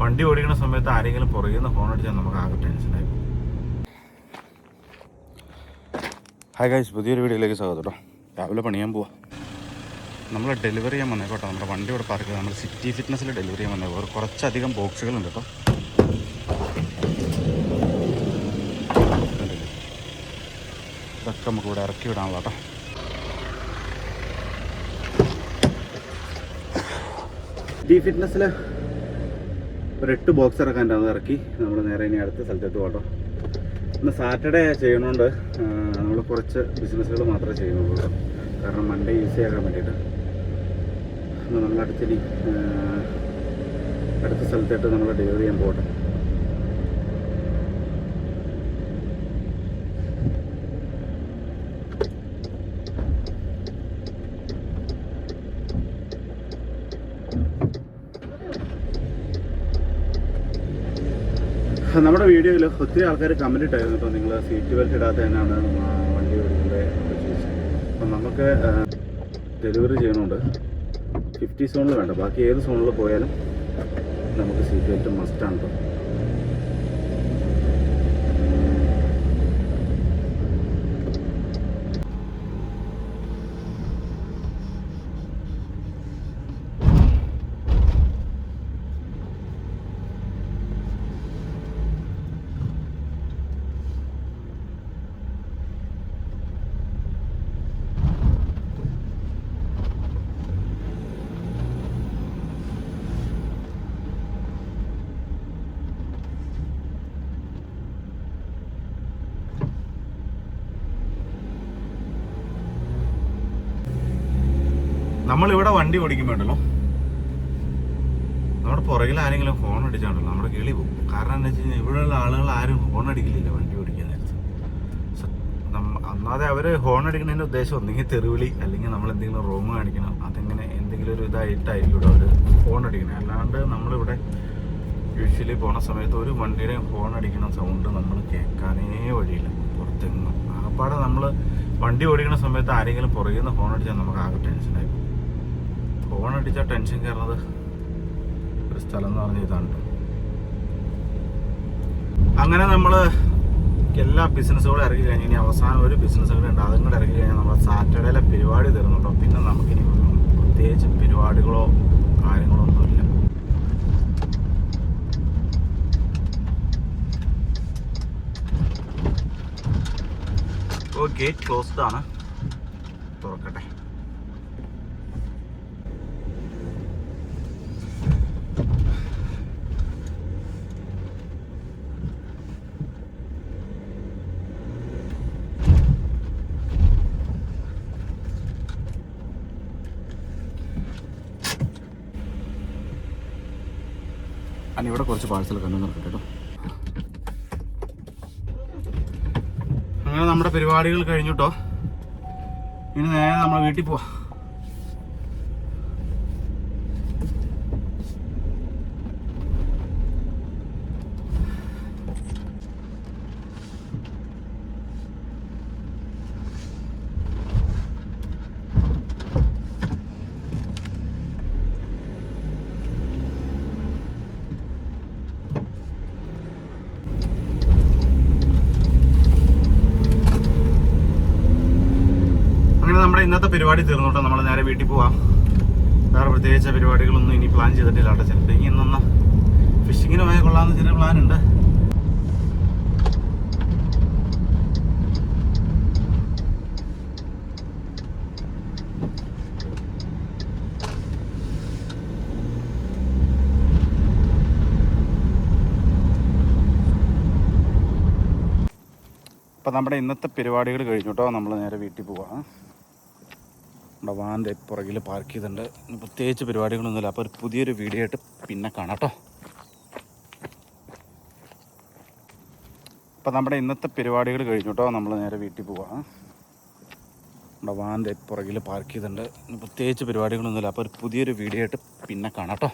വണ്ടി ഓടിക്കുന്ന സമയത്ത് ആരെങ്കിലും പുറകിൽ നിന്ന് ഫോൺ അടിച്ചാൽ നമുക്ക് ആകെ ടെൻഷനായി പോകും. ഹായ് ഗൈസ് പുതിയൊരു വീഡിയോയിലേക്ക് സ്വാഗതം കേട്ടോ രാവിലെ പണിയാൻ പോവാ. നമ്മൾ ഡെലിവറി ചെയ്യാൻ വന്നേ കേട്ടോ. നമ്മുടെ വണ്ടി ഇവിടെ പാർക്ക് ചെയ്ത് നമ്മൾ സിറ്റി ഫിറ്റ്നസ്സിൽ ഡെലിവറി ചെയ്യാൻ വന്നേ. ഒരു കുറച്ചധികം ബോക്സുകളുണ്ട് കേട്ടോ? ഇതൊക്കെ നമുക്ക് ഇവിടെ ഇറക്കി വിടാനുള്ള കേട്ടോ ഡി ഫിറ്റ്നസ്സിൽ ഒരു എട്ട് ബോക്സ് ഇറക്കാൻ അത് ഇറക്കി. നമ്മൾ നേരെ ഇനി അടുത്ത സ്ഥലത്തോട്ട് പോകട്ടോ. ഇന്ന് സാറ്റർഡേ ചെയ്യണോണ്ട് നമ്മൾ കുറച്ച് ബിസിനസ്സുകൾ മാത്രമേ ചെയ്യുന്നുള്ളൂ കാരണം മൺഡേ യൂസ് ചെയ്യാൻ വേണ്ടിയിട്ട്. നമ്മൾ അടുത്തിനി അടുത്ത സ്ഥലത്തോട്ട് നമ്മൾ ഡെലിവറി ചെയ്യാൻ പോകട്ടെ. നമ്മുടെ വീഡിയോയിൽ ഒത്തിരി ആൾക്കാർ കമന്റ് ഇട്ടായിരുന്നു ഇപ്പോൾ നിങ്ങൾ സീറ്റ് ബെൽറ്റ് ഇടാത്ത തന്നെയാണ് വണ്ടി ഓടിക്കുന്നത് അപ്പം നമുക്ക് ഡെലിവറി ചെയ്യണമുണ്ട് ഫിഫ്റ്റി സോണിൽ വേണ്ട. ബാക്കി ഏത് സോണിൽ പോയാലും നമുക്ക് സീറ്റ് ബെൽറ്റ് മസ്റ്റാണ് കേട്ടോ നമ്മളിവിടെ വണ്ടി ഓടിക്കുമ്പോണ്ടല്ലോ. നമ്മുടെ പുറകിൽ ആരെങ്കിലും ഫോൺ അടിച്ചാണ്ടല്ലോ നമ്മുടെ കിളി പോകും. കാരണം എന്താ വെച്ച് കഴിഞ്ഞാൽ ഇവിടെയുള്ള ആളുകൾ ആരും ഫോൺ അടിക്കില്ല വണ്ടി ഓടിക്കാൻ നേരത്ത്. നമ്മ- അവർ ഹോൺ അടിക്കുന്നതിന്റെ ഉദ്ദേശം ഒന്നെങ്കിൽ തെറിവിളി അല്ലെങ്കിൽ നമ്മൾ എന്തെങ്കിലും റോങ് കാണിക്കണം അതെങ്ങനെ എന്തെങ്കിലും ഒരു ഇതായിട്ടായിരിക്കും ഇവിടെ അവർ ഹോൺ അടിക്കുന്നത് അല്ലാണ്ട് നമ്മളിവിടെ യൂഷ്വലി പോണ സമയത്ത് ഒരു വണ്ടിയുടെയും ഫോൺ അടിക്കുന്ന സൗണ്ട് നമ്മൾ കേൾക്കാനേ വഴിയില്ല. പുറത്തെങ്ങും. ആകപ്പാടെ നമ്മൾ വണ്ടി ഓടിക്കുന്ന സമയത്ത് ആരെങ്കിലും പുറകിൽ നിന്ന് ഹോൺ അടിച്ചാൽ നമുക്ക് ആകെ ടെൻഷനായി അടിച്ചാൽ ടെൻഷൻ കയറുന്നത് ഒരു സ്ഥലം എന്ന് പറഞ്ഞ ഇതാണ് അങ്ങനെ നമ്മൾ എല്ലാ ബിസിനസ്സുകളും ഇറങ്ങി കഴിഞ്ഞ് ഇനി അവസാനം ഒരു ബിസിനസ് കൂടെ ഉണ്ട്. അതും കൂടെ ഇറങ്ങി കഴിഞ്ഞാൽ നമ്മൾ സാറ്റർഡേയിലെ പരിപാടി തരുന്നുണ്ടോ പിന്നെ നമുക്കിനി പ്രത്യേകിച്ച് പരിപാടികളോ കാര്യങ്ങളോ ഒന്നുമില്ല. ഓ ഗേറ്റ് ക്ലോസ്ഡ് ആണ്. തുറക്കട്ടെ. അനി ഇവിടെ കുറച്ച് പാഴ്സൽ കണ്ടു നിർക്കട്ടെ കേട്ടോ. അങ്ങനെ നമ്മുടെ പരിപാടികൾ കഴിഞ്ഞു ഇനി നേരെ നമ്മുടെ വീട്ടിൽ പോവാ. അങ്ങനെ നമ്മുടെ ഇന്നത്തെ പരിപാടി തീർന്നോട്ടെ. നമ്മൾ നേരെ വീട്ടിൽ പോവാം. വേറെ പ്രത്യേകിച്ച പരിപാടികളൊന്നും ഇനി പ്ലാൻ ചെയ്തിട്ടില്ല കേട്ടോ ചിലപ്പോൾ ഇനി നിന്ന ഫിഷിങ്ങിന് പോയാൽ കൊള്ളാമെന്ന് ചെറിയ പ്ലാൻ ഉണ്ട്. അപ്പം നമ്മുടെ ഇന്നത്തെ പരിപാടികൾ കഴിഞ്ഞു നമ്മൾ നേരെ വീട്ടിൽ പോവാം. നമ്മുടെ വാന്റെ പുറകിൽ പാർക്ക് ചെയ്തിട്ടുണ്ട്. ഇനി പ്രത്യേകിച്ച് പരിപാടികളൊന്നുമില്ല. അപ്പോൾ ഒരു പുതിയൊരു വീഡിയോ ആയിട്ട് പിന്നെ കാണാം കേട്ടോ. അപ്പം നമ്മുടെ ഇന്നത്തെ പരിപാടികൾ കഴിഞ്ഞു കേട്ടോ. നമ്മൾ നേരെ വീട്ടിൽ പോവാം. നമ്മുടെ വാന്റെ പുറകിൽ പാർക്ക് ചെയ്തിട്ടുണ്ട്. ഇനി പ്രത്യേകിച്ച് പരിപാടികളൊന്നുമില്ല. അപ്പോൾ ഒരു പുതിയൊരു വീഡിയോ ആയിട്ട് പിന്നെ കാണാം കേട്ടോ.